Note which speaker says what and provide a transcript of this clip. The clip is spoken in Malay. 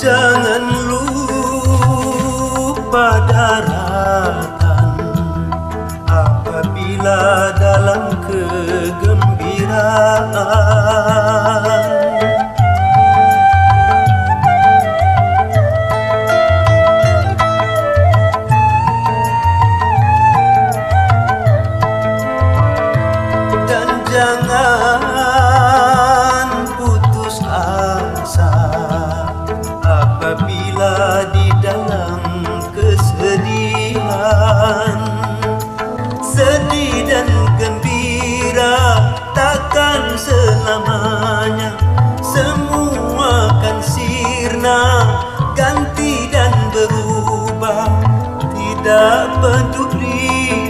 Speaker 1: jangan lupa daratan. Apabila dalam kegembiraan. Dan jangan apabila di dalam kesedihan sedih dan gembira takkan selamanya. Semua akan sirna ganti dan berubah. Tidak peduli